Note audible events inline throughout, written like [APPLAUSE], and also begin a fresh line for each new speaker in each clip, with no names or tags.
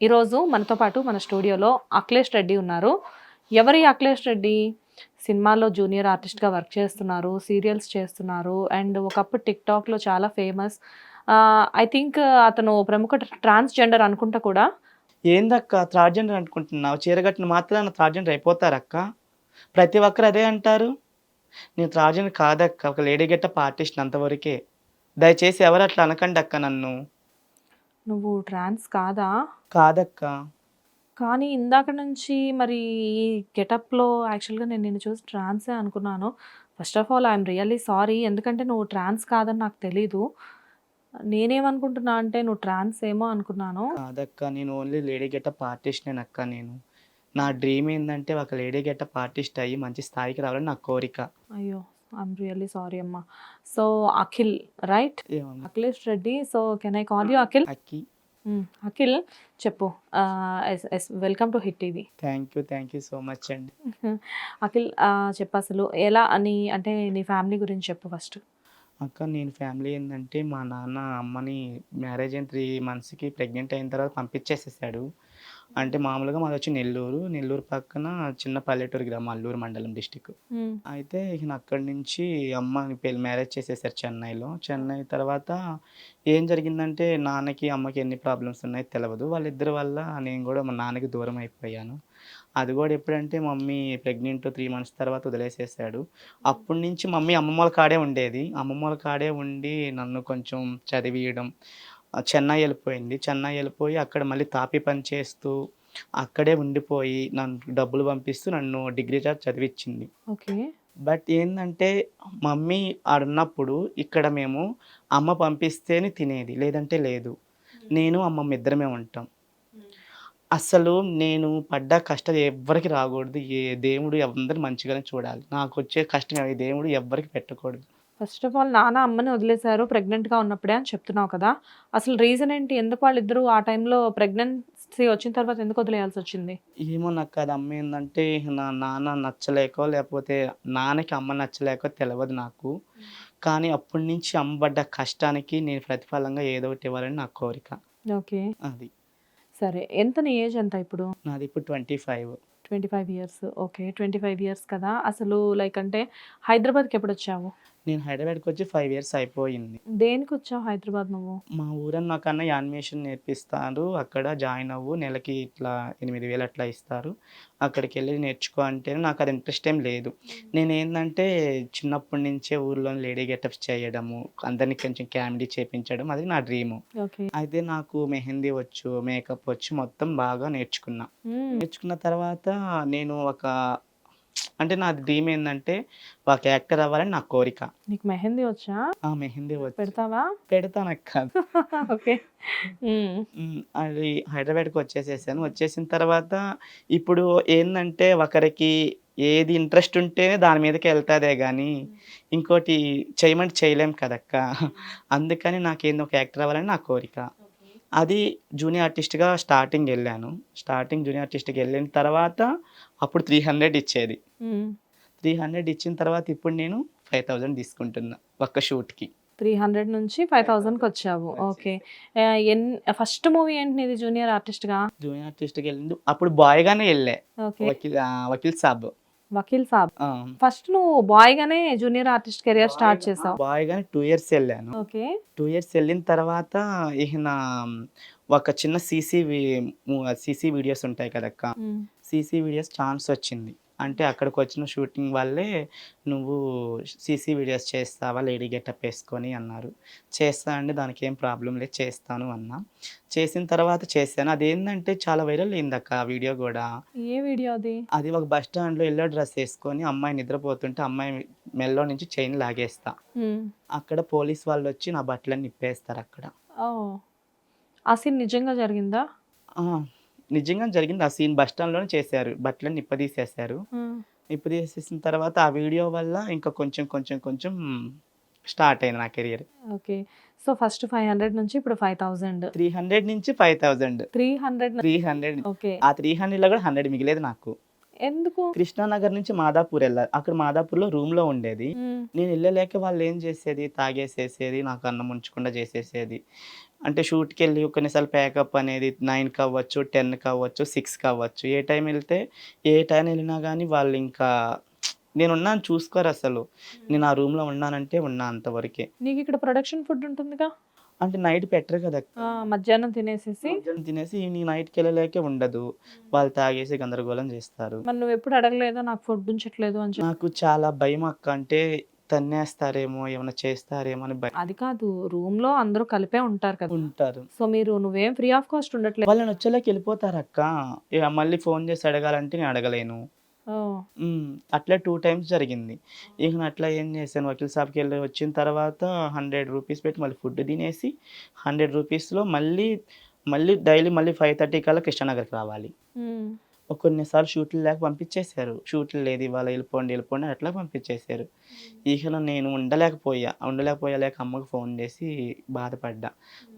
ఈరోజు మనతో పాటు మన స్టూడియోలో అఖిలేష్ రెడ్డి ఉన్నారు. ఎవరి అఖిలేష్ రెడ్డి? సినిమాల్లో జూనియర్ ఆర్టిస్ట్గా వర్క్ చేస్తున్నారు సీరియల్స్ చేస్తున్నారు అండ్ ఒకప్పుడు టిక్టాక్లో చాలా ఫేమస్. ఐ థింక్ అతను ప్రముఖ ట్రాన్స్జెండర్ అనుకుంటా కూడా.
ఏందక్క ట్రాన్స్జెండర్ అనుకుంటున్నావు? చీరగట్టిన మాత్రం ట్రాన్స్జెండర్ అయిపోతారక్క. ప్రతి ఒక్కరు అదే అంటారు. నేను ట్రాన్స్జెండర్ కాదక్క ఒక లేడీ గెట్ట పార్టిస్ట్ అంతవరకే. దయచేసి ఎవరు అట్లా అనకండి అక్క నన్ను.
నువ్వు ట్రాన్స్ కాదా?
కాదక్క.
కానీ ఇందాక నుంచి మరి ఈ గెటప్లో యాక్చువల్గా నేను నిన్ను చూసి ట్రాన్సే అనుకున్నాను. First of all I'm really sorry ఎందుకంటే నువ్వు ట్రాన్స్ కాదని నాకు తెలీదు. నేనేమనుకుంటున్నా అంటే నువ్వు ట్రాన్స్ ఏమో అనుకున్నాను.
కాదక్క నేను ఓన్లీ లేడీ గెటప్ ఆర్టిస్ట్ అక్క నేను. నా డ్రీమ్ ఏంటంటే ఒక లేడీ గెటప్ ఆర్టిస్ట్ అయ్యి మంచి స్థాయికి రావాలని నా కోరిక.
అయ్యో ఐఎమ్ రియల్లీ సారీ అమ్మా. So Akhil right Akhilesh Reddy so can I call you Akhil? Hmm. Akhil చెప్పు. Welcome to Hit TV
thank you thank you so much అండి.
అఖిల్ ఆ, చెప్పు అసలు ఎలా అని అంటే నీ ఫ్యామిలీ గురించి చెప్పు ఫస్ట్
అక్క నేను ఫ్యామిలీ ఏంటంటే మా నాన్న అమ్మని మ్యారేజ్ అయిన త్రీ మంత్స్కి ప్రెగ్నెంట్ అయిన తర్వాత పంపించేసేసాడు. అంటే మామూలుగా మాది వచ్చి నెల్లూరు. నెల్లూరు పక్కన చిన్న పల్లెటూరు గ్రామం అల్లూరు మండలం డిస్టిక్. అయితే ఇక అక్కడి నుంచి అమ్మని పెళ్ళి మ్యారేజ్ చేసేసారు చెన్నైలో. చెన్నై తర్వాత ఏం జరిగిందంటే నాన్నకి అమ్మకి ఎన్ని ప్రాబ్లమ్స్ ఉన్నాయో తెలియదు వాళ్ళిద్దరి వల్ల నేను కూడా మా నాన్నకి దూరం అయిపోయాను. అది కూడా ఎప్పుడంటే మమ్మీ ప్రెగ్నెంట్ త్రీ మంత్స్ తర్వాత వదిలేసేసాడు. అప్పటి నుంచి మమ్మీ అమ్మమ్మ వాళ్ళ కాడే ఉండేది. అమ్మమ్మ వాళ్ళ కాడే ఉండి నన్ను కొంచెం చదివియడం చెన్నై వెళ్ళిపోయింది. చెన్నై వెళ్ళిపోయి అక్కడ మళ్ళీ తాపి పని చేస్తూ అక్కడే ఉండిపోయి నన్ను డబ్బులు పంపిస్తూ నన్ను డిగ్రీ జాబ్ చదివించింది
ఓకే.
బట్ ఏంటంటే మమ్మీ ఆడున్నప్పుడు ఇక్కడ మేము అమ్మ పంపిస్తేనే తినేది లేదంటే లేదు. నేను అమ్మమ్మ ఇద్దరమే ఉంటాం. అసలు నేను పడ్డ కష్టం ఎవ్వరికి రాకూడదు. ఏ దేవుడు అందరు మంచిగానే చూడాలి. నాకు వచ్చే కష్టం ఏ దేవుడు ఎవ్వరికి పెట్టకూడదు.
ఫస్ట్ ఆఫ్ ఆల్ నాన్న అమ్మని వదిలేశారు ప్రెగ్నెంట్గా ఉన్నప్పుడే అని చెప్తున్నావు కదా. అసలు రీజన్ ఏంటి? ఎందుకు వాళ్ళిద్దరూ ఆ టైంలో ప్రెగ్నెన్సీ వచ్చిన తర్వాత ఎందుకు వదిలేయాల్సి వచ్చింది?
ఏమో నాకు అది అమ్మ ఏంటంటే నా నాన్న నచ్చలేకో లేకపోతే నాన్నకి అమ్మ నచ్చలేకో తెలియదు నాకు. కానీ అప్పటి నుంచి అమ్మ పడ్డ కష్టానికి నేను ప్రతిఫలంగా ఏదో ఒకటి ఇవ్వాలని నా కోరిక.
ఓకే.
అది.
సరే ఎంత నీ ఏజ్ ఎంత ఇప్పుడు?
నాది ఇప్పుడు twenty five.
Twenty five years. Okay twenty five years కదా. అసలు లైక్ అంటే హైదరాబాద్కి ఎప్పుడు వచ్చావు
నేను హైదరాబాద్కి వచ్చి ఫైవ్ ఇయర్స్ అయిపోయింది.
దేనికి వచ్చావు హైదరాబాద్ నువ్వు?
మా ఊరన్న నాకన్నా యానిమేషన్ నేర్పిస్తారు. అక్కడ జాయిన్ అవ్వు నెలకి ఇట్లా ఎనిమిది వేలు అట్లా ఇస్తారు. అక్కడికి వెళ్ళి నేర్చుకో అంటే నాకు అది ఇంట్రెస్ట్ ఏం లేదు. నేను ఏంటంటే చిన్నప్పటి నుంచే ఊర్లో లేడీ గెటప్స్ చేయడము అందరినీ కొంచెం కామెడీ చేపించడం అది నా డ్రీము. అయితే నాకు మెహందీ వచ్చు మేకప్ వచ్చు మొత్తం బాగా నేర్చుకున్నా. నేర్చుకున్న తర్వాత నేను ఒక అంటే నా డ్రీమ్ ఏంటంటే ఒక యాక్టర్ అవ్వాలని నా కోరిక.
నీకు మెహందీ వచ్చా?
ఆ మెహందీ వచ్చు.
పెడతావా?
పెడతాను అక్క. [LAUGHS]
ఓకే.
అది హైదరాబాద్కి వచ్చేసేసాను. వచ్చేసిన తర్వాత ఇప్పుడు ఏంటంటే ఒకరికి ఏది ఇంట్రెస్ట్ ఉంటేనే దాని మీదకి వెళ్తాదే కానీ ఇంకోటి చేయమంటే చేయలేం కదక్క. అందుకని నాకేంది ఒక యాక్టర్ అవ్వాలని నా కోరిక. అది జూనియర్ ఆర్టిస్ట్గా స్టార్టింగ్ వెళ్ళాను. స్టార్టింగ్ జూనియర్ ఆర్టిస్ట్కి వెళ్ళిన తర్వాత అప్పుడు త్రీ హండ్రెడ్ ఇచ్చేది. త్రీ హండ్రెడ్ ఇచ్చిన తర్వాత ఇప్పుడు నేను ఫైవ్ థౌజండ్ తీసుకుంటున్నా ఒక్క షూట్కి
త్రీ హండ్రెడ్ నుంచి ఫైవ్ థౌజండ్కి వచ్చావు. ఓకే. ఎన్ ఫస్ట్ మూవీ ఏంటి నీది జూనియర్ ఆర్టిస్ట్గా
జూనియర్ ఆర్టిస్ట్కి వెళ్ళింది. అప్పుడు బాయ్గానే వెళ్ళా. వకీల్ వకీల్ సాబ్.
వకీల్ సాబ్. ఫస్ట్ నువ్వు బాయ్ గానే జూనియర్ ఆర్టిస్ట్ కెరియర్ స్టార్ట్ చేసావు.
బాయ్ గానే టూ ఇయర్స్ వెళ్ళాను.
ఓకే.
టూ ఇయర్స్ వెళ్ళిన తర్వాత ఈయన ఒక చిన్న సీసీ సీసీ వీడియోస్ ఉంటాయి కదక్క. సీసీ వీడియోస్ ఛాన్స్ వచ్చింది. అంటే అక్కడికి వచ్చిన షూటింగ్ వల్లే నువ్వు సీసీ వీడియోస్ చేస్తావా? లేడీ గెటప్ వేసుకొని అన్నారు. చేస్తా అండి దానికి ఏం ప్రాబ్లం లేదు చేస్తాను అన్నా. చేసిన తర్వాత చేశాను. అదేంటంటే చాలా వైరల్ అయిందక్క ఆ వీడియో కూడా.
ఏ వీడియో అది?
అది ఒక బస్ స్టాండ్లో ఎల్లో డ్రెస్ వేసుకొని అమ్మాయి నిద్రపోతుంటే అమ్మాయి మెల్లో నుంచి చైన్ లాగేస్తా. అక్కడ పోలీస్ వాళ్ళు వచ్చి నా బట్టలన్నీ నిప్పేస్తారు అక్కడ.
ఆ సీన్ నిజంగా జరిగిందా?
నిజంగా జరిగింది. ఆ సీన్ బస్ స్టాండ్లోనే చేశారు. బట్టలన్నీ నిప్పదీసేశారు. నిప్పదీసేసిన తర్వాత ఆ వీడియో వల్ల ఇంకా కొంచెం కొంచెం కొంచెం స్టార్ట్ అయింది నా career.
Okay. So first five hundred నుంచి ఇప్పుడు ఫైవ్ థౌజండ్
త్రీ హండ్రెడ్ నుంచి five thousand
three hundred
three hundred
okay.
ఆ త్రీ హండ్రెడ్లో కూడా హండ్రెడ్ మిగిలేదు నాకు.
ఎందుకు?
కృష్ణానగర్ నుంచి మాదాపూర్ వెళ్ళాలి. అక్కడ మాదాపూర్లో రూమ్లో ఉండేది.
మ్మ్.
నేను వెళ్ళలేక వాళ్ళు ఏం చేసేది? తాగేసేసేది నాకు అన్నం ఉంచకుండా చేసేసేది. అంటే షూట్కి వెళ్ళి కొన్నిసార్లు ప్యాకప్ అనేది నైన్కి అవ్వచ్చు టెన్కి అవ్వచ్చు సిక్స్కి అవ్వచ్చు ఏ టైం వెళ్తే ఏ టైం వెళ్ళినా కానీ వాళ్ళు ఇంకా నేను ఉన్నాను చూసుకోరు అసలు. నేను ఆ రూమ్లో ఉన్నానంటే ఉన్నా అంతవరకే.
నీకు ఇక్కడ ప్రొడక్షన్ ఫుడ్ ఉంటుందిగా?
అంటే నైట్ పెట్టరు కదా.
మధ్యాహ్నం తినేసేసి?
మధ్యాహ్నం తినేసి ఈవినింగ్ నైట్కి వెళ్ళలేకే ఉండదు వాళ్ళు తాగేసి గందరగోళం చేస్తారు.
మరి నువ్వు ఎప్పుడు అడగలేదా నాకు ఫుడ్ ఉంచట్లేదు అని
నాకు చాలా భయం అక్క. అంటే తన్నేస్తారేమో ఏమైనా చేస్తారేమో అని భయం.
అది కాదు రూమ్లో అందరూ కలిపే ఉంటారు కదా.
ఉంటారు.
సో మీరు నువ్వేం ఫ్రీ ఆఫ్ కాస్ట్ ఉండట్లేదు
వాళ్ళని వచ్చేలాకి వెళ్ళిపోతారు అక్క ఇక మళ్ళీ ఫోన్ చేసి అడగాలంటే నేను అడగలేను. అట్లా టూ టైమ్స్ జరిగింది. ఇక నేను అట్లా ఏం చేశాను? వకీల్ షాప్కి వెళ్ళి వచ్చిన తర్వాత హండ్రెడ్ రూపీస్ పెట్టి మళ్ళీ ఫుడ్ తినేసి హండ్రెడ్ రూపీస్లో మళ్ళీ మళ్ళీ డైలీ మళ్ళీ ఫైవ్ థర్టీ కల్లా కృష్ణానగర్కి రావాలి. కొన్నిసార్లు షూట్లు లేక పంపించేశారు. షూట్లు లేదు ఇవాళ వెళ్ళిపోండి వెళ్ళిపోండి అట్లా పంపించేశారు. ఇక నేను ఉండలేకపోయా. ఉండలేకపోయా లేక అమ్మకు ఫోన్ చేసి బాధపడ్డా.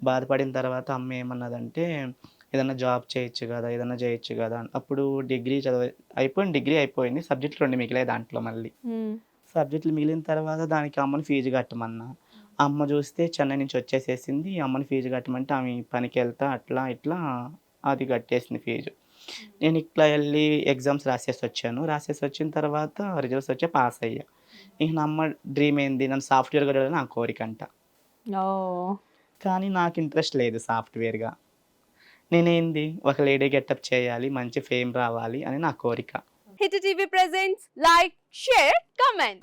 బాధపడిన తర్వాత అమ్మ ఏమన్నదంటే ఏదన్నా జాబ్ చేయొచ్చు కదా ఏదన్నా చేయొచ్చు కదా. అప్పుడు డిగ్రీ చదివ అయిపోయింది డిగ్రీ అయిపోయింది. సబ్జెక్టులు రెండు మిగిలే దాంట్లో మళ్ళీ. సబ్జెక్టులు మిగిలిన తర్వాత దానికి అమ్మని ఫీజు కట్టమన్నా. అమ్మ చూస్తే చెన్నై నుంచి వచ్చేసేసింది. అమ్మని ఫీజు కట్టమంటే ఆమె పనికి వెళ్తా అట్లా ఇట్లా అది కట్టేసింది ఫీజు. నేను ఇట్లా వెళ్ళి ఎగ్జామ్స్ రాసేసి వచ్చాను రాసేసి వచ్చిన తర్వాత రిజల్ట్స్ వచ్చి పాస్ అయ్యా ఇక నా అమ్మ డ్రీమ్ ఏంది? నన్ను సాఫ్ట్వేర్ కూడా నా కోరిక అంట కానీ నాకు ఇంట్రెస్ట్ లేదు సాఫ్ట్వేర్గా. నేనేంది? ఒక లేడీ గెటప్ చేయాలి మంచి ఫేమ్ రావాలి అని నా కోరిక.
Hit TV presents like share comment.